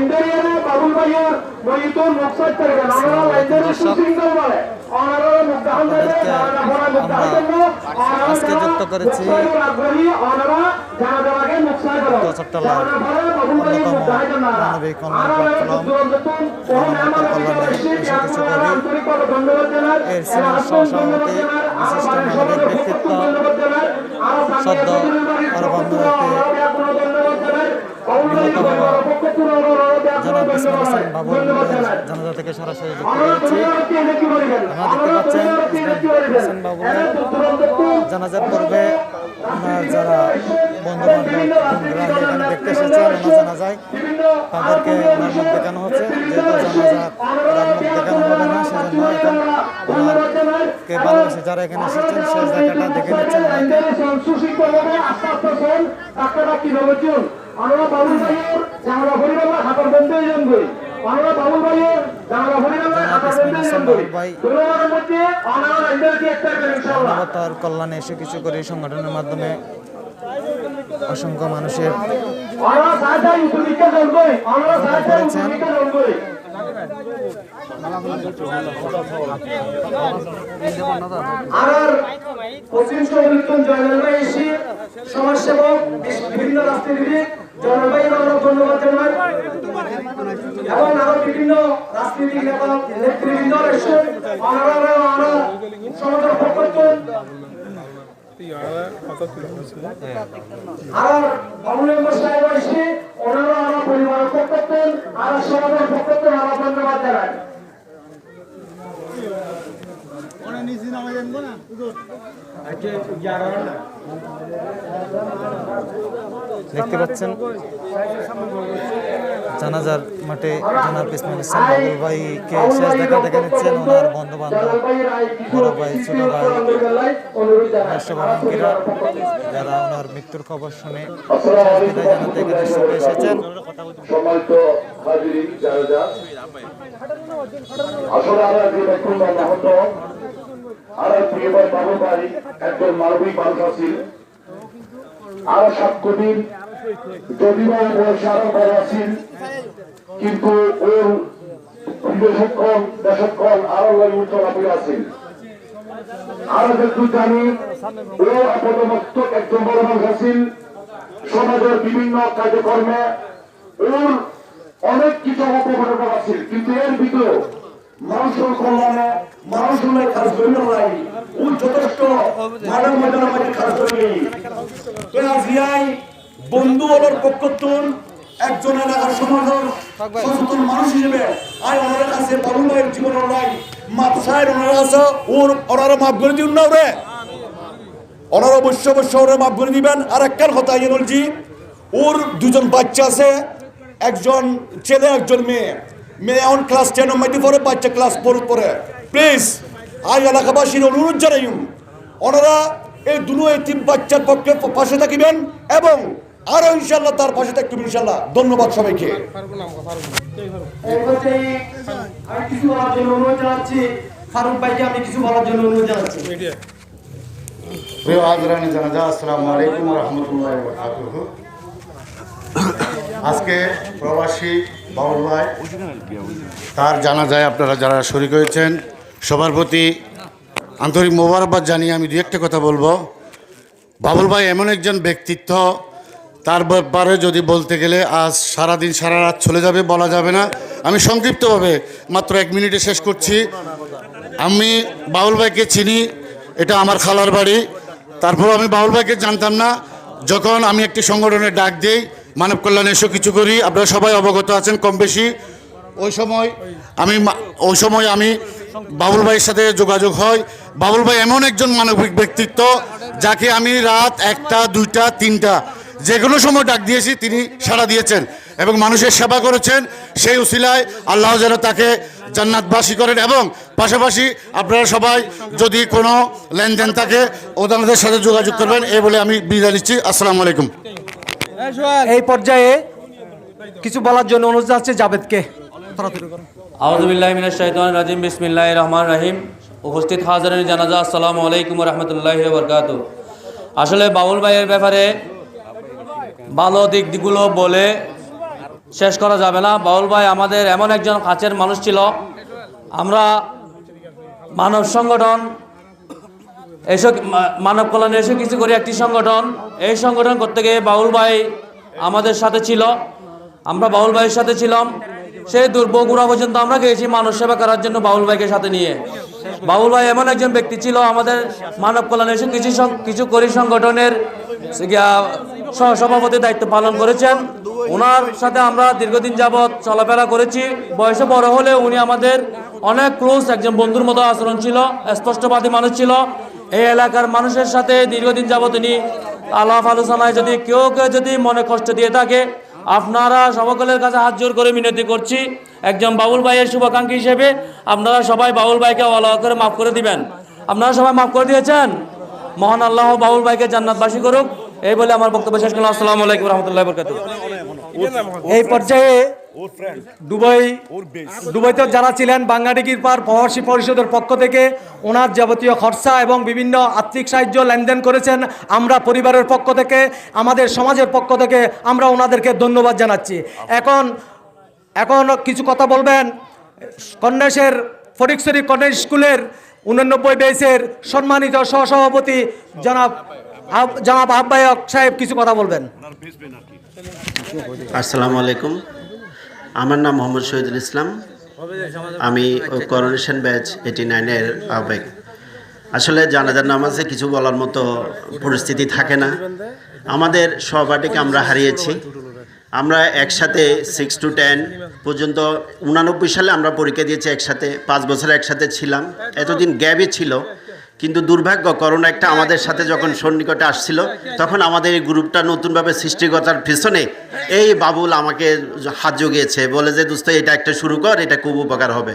লাইনদারিয়ারে বাবুল ভাইয়ের মহিতুল মুকসাদ করবেন আমরা লাইনদারি সুশৃঙ্খল বলে ওনারা মুক্তাহান দেবে যারা পড়া মুক্তাহান দেবে আজকে যুক্ত করেছি। ওনারা যারা যারাকে মুক্তাহান করে চট্টগ্রাম যারা পড়া বাবুল ভাইয়ের অন্যতম মুক্তাহান করে মানবিক কল্যাণ প্ল্যাটফর্ম দুরন্তন কল্যাণে এসে এসে কিছু করি। ধন্যবাদ এর সিনিয়র সহসভাপতি বিশিষ্ট মানবিক ব্যক্তিত্ব। সদ্য পরবন্ধ জনাব ইসমাইল হোসেন বাবুল জানাজা থেকে সরাসরি যুক্ত করেছি আপনারা দেখতে পাচ্ছেন বাবুল জানাজার পূর্বে যারা বন্ধু বান্ধব এখানে দেখতে এসেছেন ওনার জানাজায় তাদেরকে দেখানো হচ্ছে যেহেতু জানাজা ওনার মুখ দেখানো হবে না সেজন্য এখন ওনারকে ভালোবেসে যারা এখানে এসেছেন সেই জায়গাটা দেখে নিচ্ছেন ওনাকে আমরা বাবুল ভাইয়ের হরিবাবা হাতার বন্ধ বই আমরা বাবুল ভাইয়ের হরিবাবা হাতার বন্ধ বই দুর্গার মধ্যে অনার একটা করেন ইনশাআল্লাহ। মানবতার কল্যাণে এসে কিছু করে সংগঠনের মাধ্যমে অসংখ্য মানুষের এসে সমাজসেবক বিভিন্ন রাজনীতিবিদ আমরা ধন্যবাদ এবং আরও বিভিন্ন রাজনীতিক নেতা, নেতৃবৃন্দ আমরা সমাজের পক্ষ আর আর সমাজের ধন্যবাদ জানাই। দেখতে পাচ্ছেন? জানাজার মাঠে জানার ইসমাইল ইসলাম বাবুল ভাইকে শেষ দেখা দেখে নিচ্ছেন ওনার বন্ধু বান্ধব বড় ভাই, ছোট ভাই রাষ্ট্রভবনকিরা যারা ওনার মৃত্যুর খবর শুনে বিদায় জানাতে এখানে ছুটে এসেছেন। আসলে আমরা যে মহন্ত আর প্রিয়বার বাবু ভাই একজন মানবিক মানুষ আর আরও কিন্তু ওর বিদেশক্ষণ দেশক্ষণ আরও চলাফেরা আছেন আমরা যেহেতু জানি, ও আপদমস্তক একজন বড় মানুষ আছেন সমাজের বিভিন্ন কার্যক্রমে ওর অনেক কিছু অপঘটনা আছে। কিন্তু এর ভিতরে মানুষের কল্যাণে, মানুষের কাজ করি নাই ও যথেষ্ট মানব মাঝে কাজ করি আজিয়াই বন্ধু বলার পক্ষ তুন একজন এলাকার সমাজের সচেতন মানুষ হিসেবে আই ওনার কাছে বাবু ভাইয়ের জীবন নাই মাপ সাহেব ওনারা আছে, ওর ওনারা মাপ করে দিন না ওরে। ওনারা অবশ্য অবশ্য ওরা মাফ করে দিবেন। আর একটার কথা ইয়ে বলছি, ওর দুজন বাচ্চা আছে, একজন ছেলে, একজন মেয়ে। মেয়ে এখন ক্লাস টেন মাইতে পড়ে বাচ্চা ক্লাস ফোর পড়ে প্লিজ আজ এলাকাবাসীর অনুরোধ জানাই ওনারা এই দুটো এই তিন বাচ্চার পক্ষে পাশে থাকিবেন এবং আরও ইনশাল্লাহ তার পাশে থাকবেন ইনশাল্লাহ ধন্যবাদ সবাইকে। আমি কিছু বলার জন্য অনুরোধ জানাচ্ছি। ফারুক ভাইকে আমি কিছু বলার জন্য অনুরোধ জানাচ্ছি। প্রিয় হাজরানি জানাজা আসসালামু আলাইকুম রহমতুল্লাহ আজকে প্রবাসী বাবুল ভাই, তার জানাজায় আপনারা যারা শরিক হয়েছেন, সবার প্রতি আন্তরিক মোবারকবাদ জানিয়ে আমি দু একটা কথা বলব। বাবুল ভাই এমন একজন ব্যক্তিত্ব, তার ব্যাপারে যদি বলতে গেলে আজ সারাদিন, সারা রাত চলে যাবে বলা যাবে না। আমি সংক্ষিপ্তভাবে মাত্র এক মিনিটে শেষ করছি। আমি বাউল ভাইকে চিনি, এটা আমার খালার বাড়ি। তারপর আমি বাউল ভাইকে জানতাম না। যখন আমি একটি সংগঠনের ডাক দিই মানব কল্যাণ এসে কিছু করি, আপনারা সবাই অবগত আছেন কম বেশি। ওই সময় আমি ওই সময় আমি বাবুল ভাইয়ের সাথে যোগাযোগ হয়। বাবুল ভাই এমন একজন মানবিক ব্যক্তিত্ব, যাকে আমি রাত একটা, দুইটা, তিনটা যে কোনো সময় ডাক দিয়েছি, তিনি সাড়া দিয়েছেন এবং মানুষের সেবা করেছেন। সেই উসিলায় আল্লাহ যেন তাকে জান্নাতবাসী করেন এবং পাশাপাশি আপনারা সবাই যদি কোনো লেনদেন থাকে, ওনাদের সাথে যোগাযোগ করবেন, এই বলে আমি বিদায় নিচ্ছি। আসসালামু আলাইকুম। এই পর্যায়ে কিছু বলার জন্য অনুরোধ যাচ্ছে জাবেদকে। আউজুবিল্লাহ মিনাশ শাইতানির রাজিম বিসমিল্লাহির রহমানির রহিম। উপস্থিত হাজারের জানাজা আসসালামু আলাইকুম রহমতুল্লাহি বরকাত আসলে বাউল ভাইয়ের ব্যাপারে ভালো দিকগুলো বলে শেষ করা যাবে না। বাউল ভাই আমাদের এমন একজন কাছের মানুষ ছিল। আমরা মানব সংগঠন এসব মানব কল্যাণে এসে কিছু করে একটি সংগঠন। এই সংগঠন করতে গিয়ে বাউল ভাই আমাদের সাথে ছিল। আমরা বাউল ভাইয়ের সাথে ছিলাম। সেই দুর্বগুড়া পর্যন্ত আমরা গিয়েছি মানুষ সেবা করার জন্য বাউল ভাইকে সাথে নিয়ে। বাউল ভাই এমন একজন ব্যক্তি ছিল আমাদের মানব কল্যাণে এসে কিছু কিছু করি সংগঠনের গিয়া সভাপতি দায়িত্ব পালন করেছেন। ওনার সাথে আমরা দীর্ঘদিন যাবৎ চলাফেরা করেছি। বয়সে বড় হলে উনি আমাদের অনেক ক্লোজ একজন বন্ধুর মতো আচরণ ছিল, স্পষ্টবাদী মানুষ ছিল। এই এলাকার মানুষের সাথে দীর্ঘদিন যাবৎ তিনি আলাপ আলোচনায় যদি কেউ কেউ যদি মনে কষ্ট দিয়ে থাকে, আপনারা সকলের কাছে হাত জোর করে মিনতি করছি। একজন বাবুল ভাইয়ের শুভাকাঙ্ক্ষী হিসেবে আপনারা সবাই বাবুল ভাইকে আল্লাহ করে মাফ করে দিবেন। আপনারা সবাই মাফ করে দিয়েছেন? মহান আল্লাহ বাবুল ভাইকে জান্নাতবাসী করুক। এই বলে আমার বক্তব্য শেষ করলাম। আসসালামু আলাইকুম রহমতুল্লাহ বরকাত এই পর্যায়ে দুবাই দুবাইতে যারা ছিলেন বাংলাডিগির পার প্রবাসী পরিষদের পক্ষ থেকে ওনার যাবতীয় খরচা এবং বিভিন্ন আর্থিক সাহায্য লেনদেন করেছেন আমরা পরিবারের পক্ষ থেকে আমাদের সমাজের পক্ষ থেকে আমরা ওনাদেরকে ধন্যবাদ জানাচ্ছি। এখন এখন কিছু কথা বলবেন? কন্যাসের ফটিকছড়ি কন্যা স্কুলের উননব্বই বেসের সম্মানিত সহসভাপতি জনাব জনাব আহ্বায়ক সাহেব কিছু কথা বলবেন। আসসালামু আলাইকুম। আমার নাম মোহাম্মদ শহীদুল ইসলাম। আমি করোনেশন ব্যাচ এইটি নাইনের আহ্বায়ক। আসলে জানাজার নামাজে কিছু বলার মতো পরিস্থিতি থাকে না। আমাদের সহপাঠীকে আমরা হারিয়েছি। আমরা একসাথে সিক্স টু টেন পর্যন্ত উনানব্বই সালে আমরা পরীক্ষা দিয়েছি একসাথে, পাঁচ বছর একসাথে ছিলাম। এতদিন গ্যাপই ছিল। কিন্তু দুর্ভাগ্য, করোনা একটা আমাদের সাথে যখন সন্নিকটে আসছিল, তখন আমাদের এই গ্রুপটা নতুনভাবে সৃষ্টিকতার পিছনে এই বাবুল আমাকে হাত জুগিয়েছে, বলে যে, দোস্ত, এটা একটা শুরু কর, এটা খুব উপকার হবে।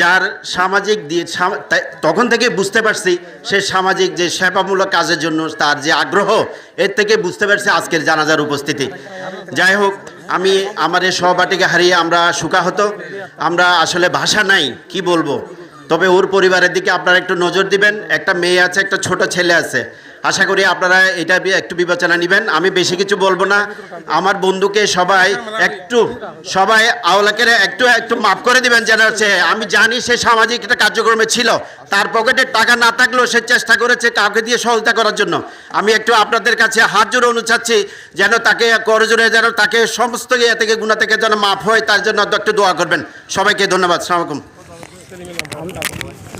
যার সামাজিক দিয়ে তখন থেকে বুঝতে পারছি, সে সামাজিক যে সেবামূলক কাজের জন্য তার যে আগ্রহ, এর থেকে বুঝতে পারছি আজকের জানাজার উপস্থিতি। যাই হোক, আমি আমার এই সহপাঠীকে হারিয়ে আমরা সুখাহত আমরা আসলে ভাষা নাই, কি বলব? তবে ওর পরিবারের দিকে আপনারা একটু নজর দিবেন। একটা মেয়ে আছে, একটা ছোট ছেলে আছে। আশা করি আপনারা এটা একটু বিবেচনা নেবেন। আমি বেশি কিছু বলব না। আমার বন্ধুকে সবাই একটু, সবাই আওলাকে একটু একটু মাফ করে দিবেন যেন হচ্ছে আমি জানি সে সামাজিক একটা কার্যক্রমে ছিল। তার পকেটে টাকা না থাকলেও সে চেষ্টা করেছে কাউকে দিয়ে সহযোগিতা করার জন্য। আমি একটু আপনাদের কাছে হাত জোরে অনুচাচ্ছি যেন তাকে করজোরে যেন তাকে সমস্ত ইয়ে থেকে গুণা থেকে যেন মাফ হয়, তার জন্য একটু দোয়া করবেন। সবাইকে ধন্যবাদ। সালামালাইকুম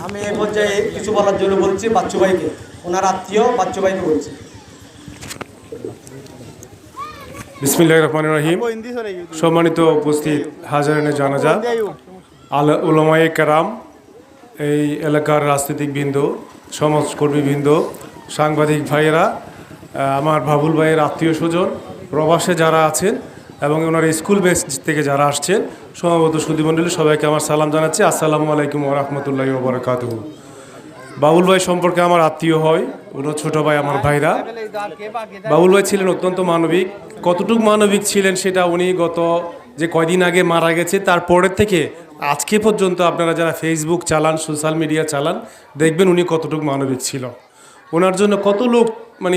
আমি এই পর্যায়ে কিছু বলার জন্য বলছি বাচ্চু ভাইকে। ওনার আত্মীয় বাচ্চু ভাইকে বলছি। বিসমিল্লাহ রহমান রহিম। সম্মানিত উপস্থিত হাজারানে জানাজা। আল উলামায়ে কারাম, এই এলাকার রাজনৈতিক বৃন্দ সমাজকর্মী বৃন্দ সাংবাদিক ভাইয়েরা আমার বাবুল ভাইয়ের আত্মীয় স্বজন, প্রবাসে যারা আছেন এবং ওনার স্কুল বেস থেকে যারা আসছেন সমাবত সুদীমণ্ডলী সবাইকে আমার সালাম জানাচ্ছি। আসসালামু আলাইকুম রহমতুল্লাহ ওবরাকাতুহু বাবুল ভাই সম্পর্কে আমার আত্মীয় হয়, ওনার ছোট ভাই, আমার ভাইরা। বাবুল ভাই ছিলেন অত্যন্ত মানবিক। কতটুকু মানবিক ছিলেন সেটা উনি গত যে কয়দিন আগে মারা গেছে তারপরের থেকে আজকে পর্যন্ত আপনারা যারা ফেসবুক চালান সোশ্যাল মিডিয়া চালান, দেখবেন উনি কতটুকু মানবিক ছিল। ওনার জন্য কত লোক মানে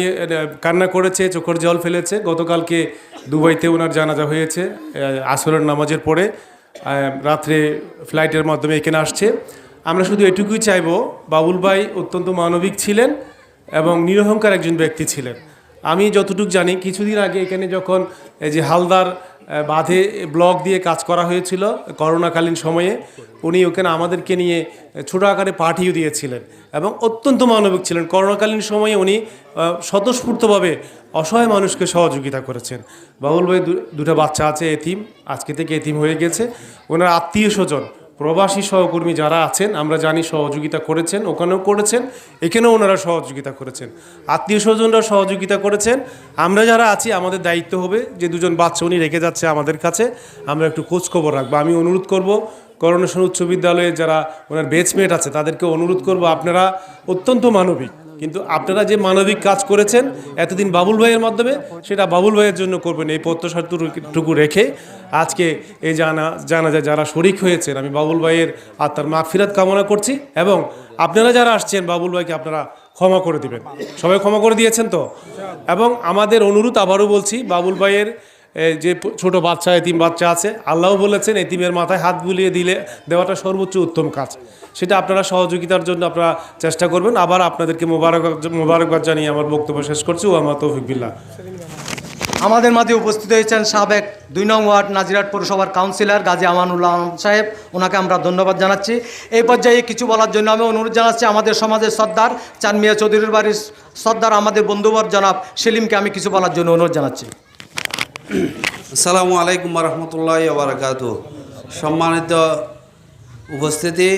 কান্না করেছে, চোখের জল ফেলেছে। গতকালকে দুবাইতে ওনার জানাজা হয়েছে আসরের নামাজের পরে। রাত্রে ফ্লাইটের মাধ্যমে এখানে আসছে। আমরা শুধু এটুকুই চাইব, বাবুল ভাই অত্যন্ত মানবিক ছিলেন এবং নিরহংকার একজন ব্যক্তি ছিলেন। আমি যতটুক জানি, কিছুদিন আগে এখানে যখন এই যে হালদার বাঁধে ব্লক দিয়ে কাজ করা হয়েছিল করোনাকালীন সময়ে। উনি ওখানে আমাদেরকে নিয়ে ছোটো আকারে পাঠিয়ে দিয়েছিলেন এবং অত্যন্ত মানবিক ছিলেন। করোনাকালীন সময়ে উনি স্বতঃস্ফূর্তভাবে অসহায় মানুষকে সহযোগিতা করেছেন। বাবুল ভাই দুটা বাচ্চা আছে, এতিম, আজকে থেকে এতিম হয়ে গেছে। ওনার আত্মীয় স্বজন প্রবাসী সহকর্মী যারা আছেন, আমরা জানি সহযোগিতা করেছেন, ওখানেও করেছেন, এখানেও ওনারা সহযোগিতা করেছেন। আত্মীয় স্বজনরা সহযোগিতা করেছেন। আমরা যারা আছি, আমাদের দায়িত্ব হবে যে দুজন বাচ্চা উনি রেখে যাচ্ছে আমাদের কাছে, আমরা একটু খোঁজখবর রাখব। আমি অনুরোধ করব করণেশ্বর উচ্চ বিদ্যালয়ে যারা ওনার বেচমেট আছে, তাদেরকে অনুরোধ করব, আপনারা অত্যন্ত মানবিক। কিন্তু আপনারা যে মানবিক কাজ করেছেন, এতদিন বাবুল ভাইয়ের মাধ্যমে, সেটা বাবুল ভাইয়ের জন্য করবেন। এই প্রত্যাশাটুকু রেখে আজকে এই জানা জানা যায় যারা শরিক হয়েছেন, আমি বাবুল ভাইয়ের আত্মার মাগফিরাত কামনা করছি এবং আপনারা যারা আসছেন, বাবুল ভাইকে আপনারা ক্ষমা করে দিবেন। সবাই ক্ষমা করে দিয়েছেন তো? এবং আমাদের অনুরোধ আবারও বলছি, বাবুল ভাইয়ের যে ছোট বাচ্চা, এতিম বাচ্চা আছে আল্লাহ বলেছেন, এতিমের মাথায় হাত বুলিয়ে দিলে দেওয়াটা সর্বোচ্চ উত্তম কাজ। সেটা আপনারা সহযোগিতার জন্য আপনারা চেষ্টা করবেন। আবার আপনাদেরকে মোবারক মোবারকবাদ জানিয়ে আমার বক্তব্য শেষ করছি। ও আমার তৌফিক বিল্লাহ। আমাদের মাঝে উপস্থিত হয়েছেন সাবেক দুই নং ওয়ার্ড নাজিরাট পৌরসভার কাউন্সিলর গাজী আমানুল্লাহ সাহেব। ওনাকে আমরা ধন্যবাদ জানাচ্ছি। এই পর্যায়ে কিছু বলার জন্য আমি অনুরোধ জানাচ্ছি আমাদের সমাজের সর্দার চানমিয়া চৌধুরীর বাড়ির সর্দার আমাদের বন্ধুবর জনাব সেলিমকে আমি কিছু বলার জন্য অনুরোধ জানাচ্ছি। আসসালামু আলাইকুম রহমতুল্লাহ বারাকাতু সম্মানিত উপস্থিতি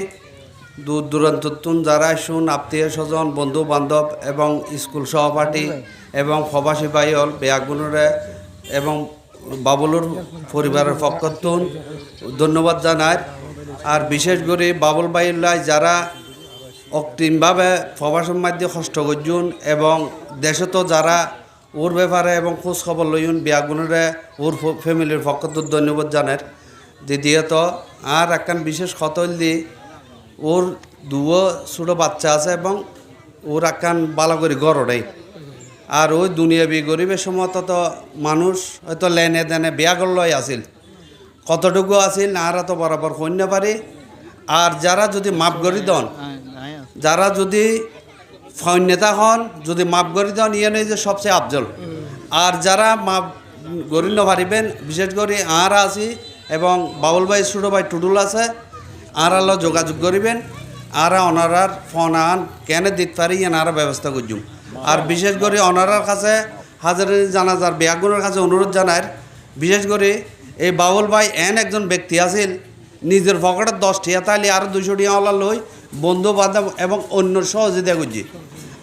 দূর দূরান্ততুন যারা শুন, আত্মীয় স্বজন বন্ধু বান্ধব এবং স্কুল সহপাঠী এবং প্রবাসী ভাইল বেয়াগুনরে এবং বাবুলুর পরিবারের পক্ষতুন ধন্যবাদ জানায় আর বিশেষ করে বাবুল বাইল্লাই যারা অকৃত্রিমভাবে প্রবাসের মাধ্যমে কষ্ট করছুন এবং দেশত যারা ওর ব্যাপারে এবং খোঁজ খবর লইন বিয়াগুণরে ওর ফ্যামিলির পক্ষত ধন্যবাদ জানের দ্বিতীয়ত, আর একখান বিশেষ খতল দি ওর দুও ছোটো বাচ্চা আছে এবং ওর একখান বালা করে গড়ে আর ওই দুনিয়াবি গরিবের সময় তো মানুষ হয়তো লেনে দেনে বিয়া করলই আছিল কতটুকু আছিল আর তো বরাবর কন্য পারি। আর যারা যদি মাপ গড়ি দন, যারা যদি নেতা হন, যদি মাপ গড়ি দন ইয়ে নয় যে সবচেয়ে আফজল। আর যারা মাপ গরি পারিবেন, বিশেষ করে আর আছি এবং বাবুল ভাই, ছোটো ভাই টুডুল আছে আর আলো যোগাযোগ করিবেন। আর অনারার ফোন আন, কেন দিতে পারি এনারা ব্যবস্থা করছুম আর বিশেষ করে অনারার কাছে হাজার জানাজার ব্যাগুনের কাছে অনুরোধ জানার বিশেষ করে এই বাবুল ভাই এন একজন ব্যক্তি আছিল, নিজের পকেটে দশ টিয়া তাইলে আরও দুশো টিয়া ওলা লই বন্ধু বান্ধব এবং অন্য সহযোগিতা করছি।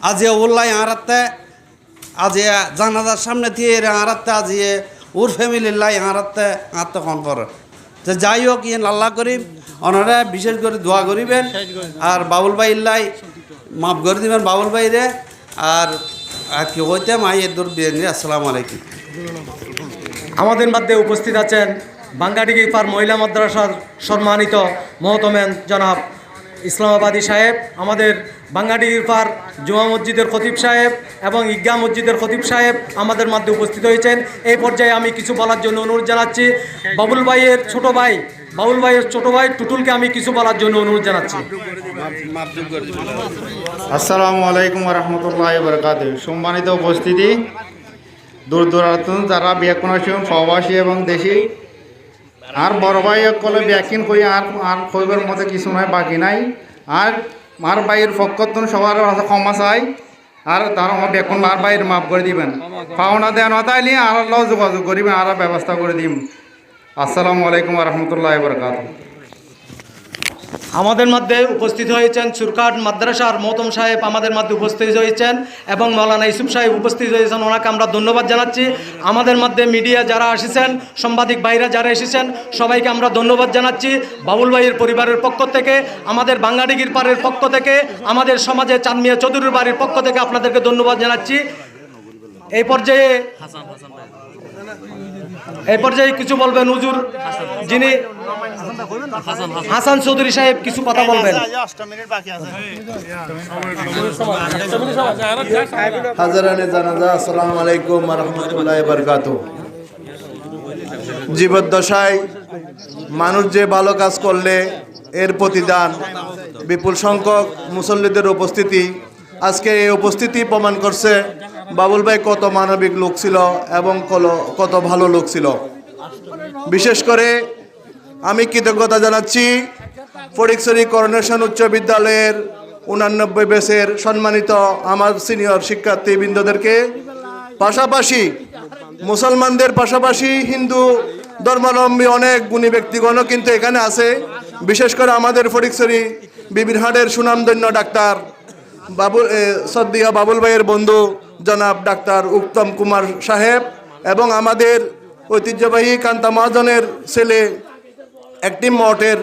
আজ ওল্লাই আঁরাতে আজ জানাজার সামনে দিয়ে আঁরাতে আজ ওর ফ্যামিলির লাই আঁরাতে আত্মখন পরে তো যাই হোক ইয়ে আল্লাহ করিম, ওনারা বিশেষ করে দোয়া করিবেন। আর বাবুল ভাই ইল্লাই, মাফ করে দিবেন বাবুল ভাইরে। আর আর কি হইতে মাই এদুর বিরিয়ানি আসসালামু আলাইকুম। আমাদের মধ্যে উপস্থিত আছেন বাঙ্গাডিগিপার মহিলা মাদ্রাসার সম্মানিত মহতমেন জনাব ইসলামাবাদী সাহেব, আমাদের বাঙ্গাডিগির পার জুমা মসজিদের খতিব সাহেব এবং ঈদগাহ মসজিদের খতিব সাহেব আমাদের মধ্যে উপস্থিত হয়েছেন। এই পর্যায়ে আমি কিছু বলার জন্য অনুরোধ জানাচ্ছি। বাবুল ভাইয়ের ছোট ভাই, বাবুল ভাইয়ের ছোট ভাই টুটুলকে আমি কিছু বলার জন্য অনুরোধ জানাচ্ছি। আসসালামু আলাইকুম রহমতুল্লাহ বরকাত সম্মানিত উপস্থিতি, দূর দূরান্ত যারা ব্যাকুণ প্রবাসী এবং দেশি আর বড় ভাই কলে ব্যাকিন কই আর আর কইবার মতে কিছু নয় বাকি নাই। আর মার ভাইয়ের পক্ষতন সবার কাছে ক্ষমা চাই। আর তার আমার বেকুন মার ভাইয়ের মাফ করে দিবেন। পাওনা দেন তাইলে আর যোগাযোগ করিবেন আর ব্যবস্থা করে দিম। আসসালামু আলাইকুম রহমতুল্লাহ বরকাত আমাদের মধ্যে উপস্থিত হয়েছেন সুরকাট মাদ্রাসার মৌতম সাহেব আমাদের মধ্যে উপস্থিত হয়েছেন এবং মৌলানা ইসুফ সাহেব উপস্থিত হয়েছেন। ওনাকে আমরা ধন্যবাদ জানাচ্ছি। আমাদের মধ্যে মিডিয়া যারা এসেছেন, সাংবাদিক ভাইরা যারা এসেছেন, সবাইকে আমরা ধন্যবাদ জানাচ্ছি। বাবুল ভাইয়ের পরিবারের পক্ষ থেকে, আমাদের বাঙ্গাডিগির পাড়ের পক্ষ থেকে, আমাদের সমাজে চাঁদমিয়া চৌধুরীর বাড়ির পক্ষ থেকে আপনাদেরকে ধন্যবাদ জানাচ্ছি। এই পর্যায়ে এই পর্যায়ে কিছু বলবেন হুজুর যিনি হাসান চৌধুরী সাহেব কিছু কথা বলবেন। হাজারানে জানাজা, আসসালামু আলাইকুম রহমতুল্লাহ বরকাত জীবদ্দশায় মানুষ যে ভালো কাজ করলে এর প্রতিদান, বিপুল সংখ্যক মুসল্লিদের উপস্থিতি। আজকে এই উপস্থিতি প্রমাণ করছে বাবুল ভাই কত মানবিক লোক ছিল এবং কত ভালো লোক ছিল। বিশেষ করে আমি কৃতজ্ঞতা জানাচ্ছি ফটিকছড়ি করোনেশন উচ্চ বিদ্যালয়ের উনানব্বই বেসের সম্মানিত আমার সিনিয়র শিক্ষার্থীবৃন্দদেরকে। পাশাপাশি মুসলমানদের পাশাপাশি হিন্দু ধর্মাবলম্বী অনেক গুণী ব্যক্তিগণও কিন্তু এখানে আছে। বিশেষ করে আমাদের ফটিকছড়ি বিবিরহাটের সুনামধন্য ডাক্তার বাবুল সদ্দিয়া বাবুল ভাইয়ের বন্ধু জনাব ডাক্তার উত্তম কুমার সাহেব এবং আমাদের ঐতিহ্যবাহী কান্তা মহাজনের ছেলে, একটি মঠের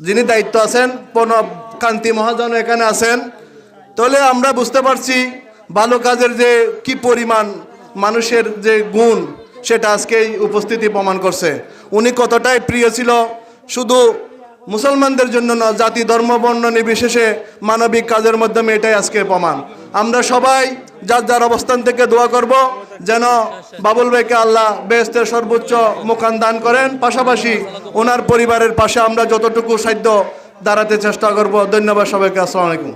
যিনি দায়িত্ব আছেন, প্রণব কান্তি মহাজন এখানে আছেন। তাহলে আমরা বুঝতে পারছি ভালো কাজের যে কি পরিমাণ মানুষের যে গুণ, সেটা আজকেই উপস্থিতি প্রমাণ করছে। উনি কতটাই প্রিয় ছিল, শুধু মুসলমানদের জন্য না, জাতি, ধর্ম, বর্ণ নির্বিশেষে মানবিক কাজের মাধ্যমে এটাই আজকে প্রমাণ। আমরা সবাই যার যার অবস্থান থেকে দোয়া করব, যেন বাবুল ভাইকে আল্লাহ বেহেস্তের সর্বোচ্চ মুখান দান করেন। পাশাপাশি ওনার পরিবারের পাশে আমরা যতটুকু সাধ্য দাঁড়াতে চেষ্টা করব। ধন্যবাদ সবাইকে, আসসালামু আলাইকুম।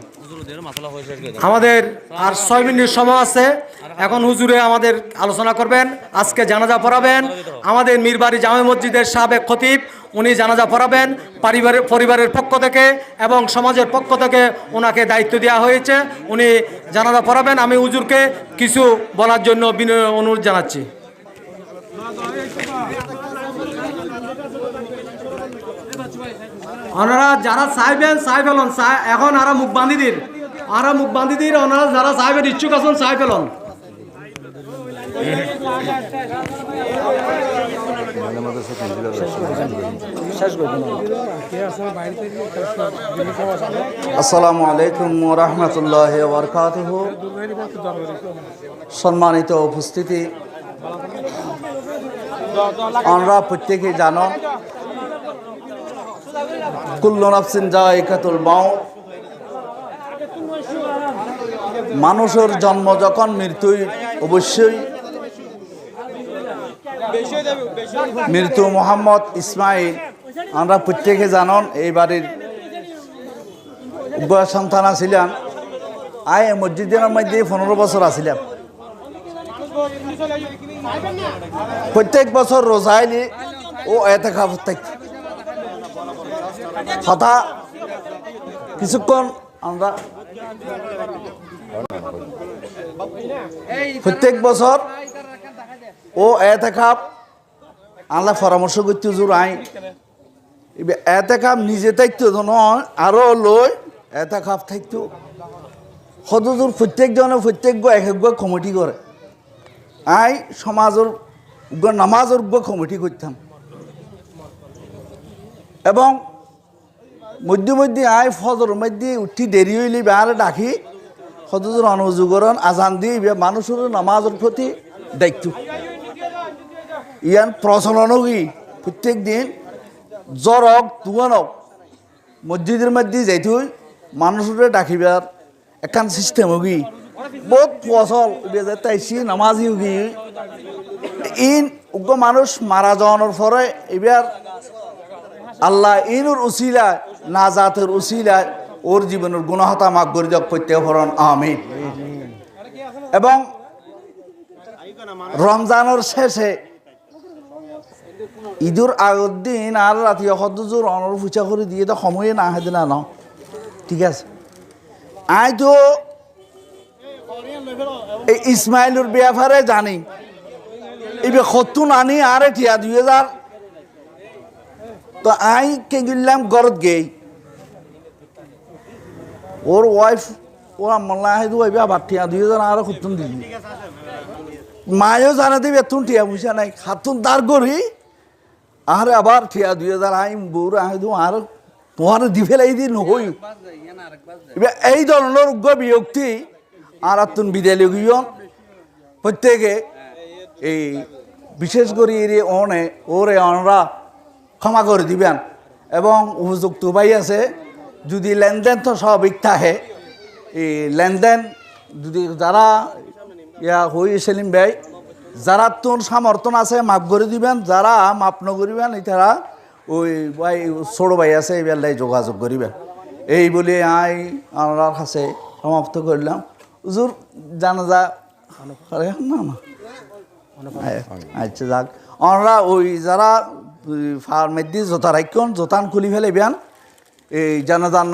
আমাদের আর ছয় মিনিট সময় আছে। এখন হুজুরে আমাদের আলোচনা করবেন, আজকে জানাজা পড়াবেন। আমাদের মীরবাড়ি জামে মসজিদের সাবেক খতিব উনি জানাজা পড়াবেন পরিবারের পরিবারের পক্ষ থেকে এবং সমাজের পক্ষ থেকে ওনাকে দায়িত্ব দেওয়া হয়েছে। উনি জানাজা পড়াবেন। আমি উজুরকে কিছু বলার জন্য বিনয় অনুরোধ জানাচ্ছি। ওনারা যারা চাইবেন চাই ফেলন এখন আরও মুখ বান্ধি দিন আরও মুখ বান্ধি দিন ওনারা যারা চাইবেন ইচ্ছুক আছেন চাই ফেলন আসসালামু আলাইকুম রহমতুল্লাহ বরকাত সম্মানিত উপস্থিতি। আমরা প্রত্যেকে জানো কুল্লু নাফসিন জায়কাতুল মাউত। মানুষের জন্ম যখন মৃত্যুই অবশ্যই মৃত্যু মোহাম্মদ ইসমাইল, আমরা প্রত্যেকে জানন এই বাড়ির সন্তান আছিলাম। আই এই মসজিদের মধ্যে পনেরো বছর আছিলাম। প্রত্যেক বছর রোজাইলি ও এতে খাবার থাকত কথা কিছুক্ষণ আমরা প্রত্যেক বছর ও এতে খাপ আল্লাহ পরামর্শ করতে জোর আই। এতে খাপ নিজে থাকতো নয় আরও লই এতে খাপ থাকতো সদুজোর প্রত্যেকজনে প্রত্যেক এক এক কমিটি করে। আই সমাজের নামাজের কমিটি করতাম। এবং মধ্যে মধ্যে আই ফজর মধ্যে উঠি দেরি হইলে বেড়ে ডাকি। সদুজোর অনুযোগরণ, আজান দিয়ে মানুষের নামাজের প্রতি দায়িত্ব। ইয়ান প্রচলন কি? প্রত্যেক দিন জ্বর হোক তুয়ান হোক মসজিদের মধ্যে যাইতে মানুষের ডাকিবার একান সিস্টেম হগি বহুত ফসল তাইছি নামাজি হগি ইন উগ্র মানুষ মারা যাওয়ানোর পরে এবার আল্লাহ ইনুর উসিলায় না জাতের উসিলায় ওর জীবনের গুণহতা মাগ করে যাক প্রত্যেক হরণ আমিন। এবং রমজানের শেষে ঈদুর আগের দিন আর রাতি সদুজোর অনর পূজা করে দিয়ে তো সময়ে না হেদে না। ন ঠিক আছে। আই তো এই ইসমাইলুর ব্যাপারে জানি। এবার সত্তর নানি আর ঠিয়া দুই হাজার তো আই কে গেলাম গরত গেই। ওর ওয়াইফ ওর আম্মাল্লা আহে তো আবার ঠিয়া দুই হাজার আর সত্তর দিবি মায়ও জানা দিবি এতুন ঠিয়া পয়সা নাই হাতুন তার করি আর আবার ঠিয়া দুই হাজার আই বউর আহে তো আর তোমার দি ফেলাই দি নহই এই ধরনের উগ্র বিয়ক্তি আর তুন বিদায় গিয়ন প্রত্যেকে এই বিশেষ করে এরে অনে, ওরে অনরা ক্ষমা করে দিবেন। এবং উপযুক্ত উপায় আছে, যদি লেনদেন তো স্বাভাবিক থাকে, এই লেনদেন যদি যারা ইয়া হই সেলিম ভাই যারা তোর সমর্থন আছে মাপ করে দিবেন, যারা মাপ নকরিবেন তারা ওই ভাই, ছোট ভাই আছে এবার যোগাযোগ করিবেন। এই বলে আই আমার কাছে সমাপ্ত করলাম। হুজুর, জানাজা না না। আচ্ছা যাক। আমরা ওই যারা ফার্মেদি জোতা রাখুন জোতান খুলি ফেলে বিয়ান এই জানাজার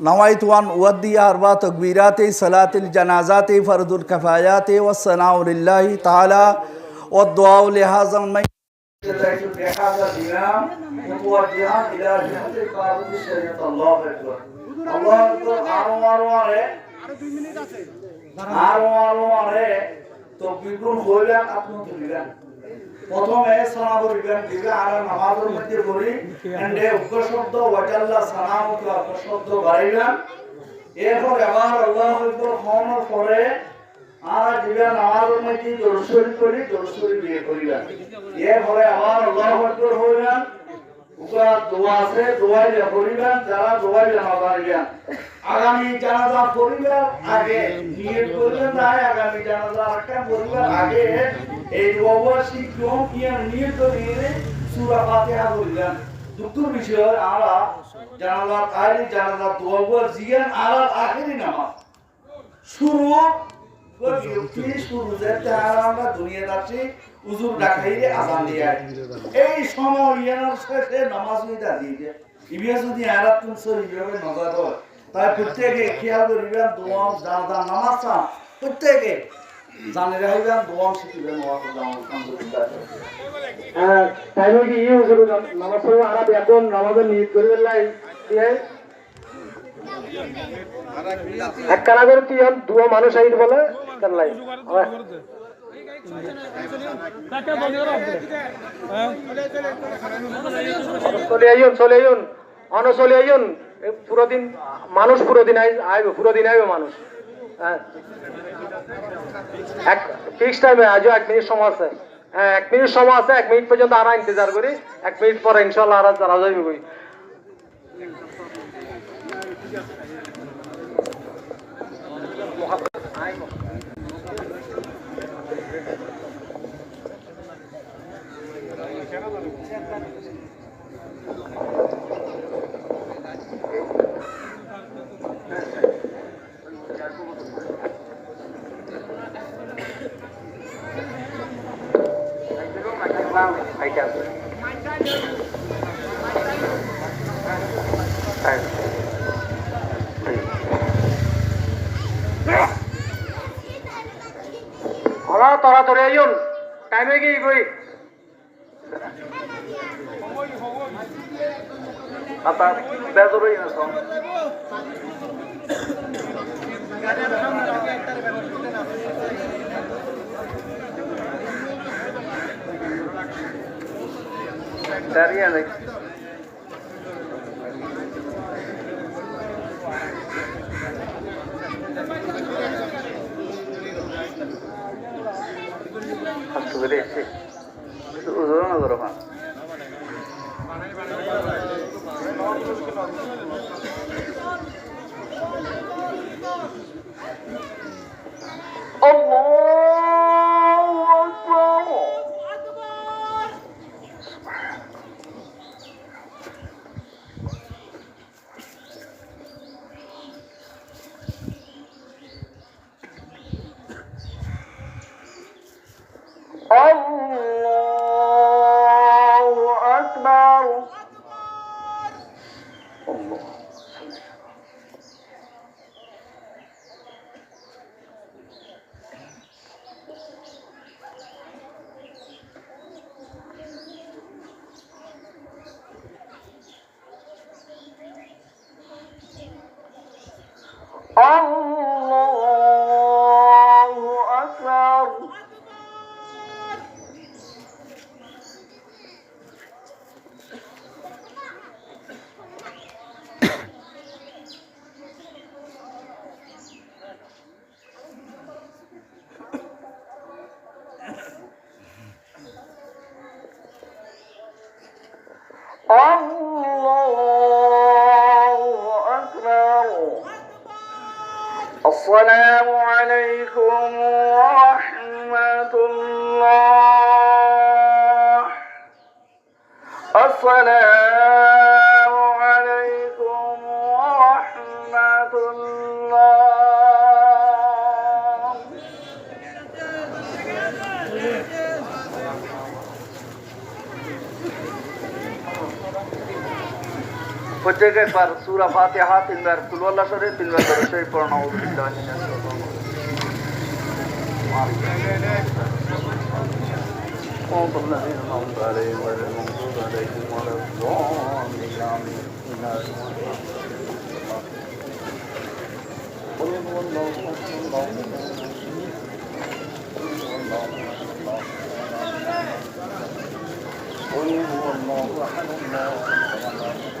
نويت وأن ودی أربع تكبيرات صلاة الجنازات فرد الكفایات والصناع لله تعالى والدعاء لهذا الميت الله أكبر الله أكبر প্রথমে সালাম করিবেন দিবে আর নামাজের মধ্যে করি এন্ডে উগ্র শব্দ ওয়াজাল্লা সালাম তো উগ্র শব্দ বাড়াইবেন এরপর আবার আল্লাহ আকবার হওয়ার পরে আর দিবে নামাজের মধ্যে দরশরী করি দরশরী বিয়ে করিবেন এরপরে আবার আল্লাহ আকবার হইবেন উগ্র দোয়া আছে দোয়াইলে পরিবার, যারা দোয়াইলে মাদারিয়া আগামী জানাজা পরিবার আগে নিয়ত করবেন না আগামী জানাজা একটা পরিবার আগে এই দোয়া শিখুন ইয়া নিয়ত করে সূরা ফাতিহা বললেন দুঃখের বিষয় আমরা জানাজা আগে, জানাজা দোয়া জিয়ান আর আখেরি নামাজ। শুরু এই সময় শেষে নামাজ দিয়ে ইবিয়া যদি সরি নজর তাই প্রত্যেকে খেয়াল করিবেন দোয়া জানা নামাজ চান, প্রত্যেকে জানে রাখবেন দোয়া। শিখিবেন হ্যাঁ টাইমে কি ইয়ে হয়েছিল নামাজ পড়ব আর এখন নামাজের নিয়ত করে দিলাই দিয়ে এক কানা করে তুই দুয়া মানুষ আইড বলে কাল্লাই চলে আইন চলে আইন অন চলে আইন পুরো দিন মানুষ, পুরো দিন আসবে পুরো দিন আসবে মানুষ। হ্যাঁ। এক ফিক্স টাইমে আজও এক মিনিট সময় আছে। হ্যাঁ এক মিনিট সময় আছে, এক মিনিট পর্যন্ত করি। এক মিনিট আর হলা তাড়াতাড়ি আইন টাইমে কি কই? আতা বেজরই না সব দাঁড়িয়ে নেই হাত ধরে এসে উদাহরণ করো Claro. السلام عليكم ورحمة الله السلام প্রত্যেকে একবার সুরা ফাতিহা তিনবার কুলওয়াল্লাহ শরীফ তিনবার দরুদ শরীফ পড়ানো উদ্বৃত্ত اللهم صل على কাক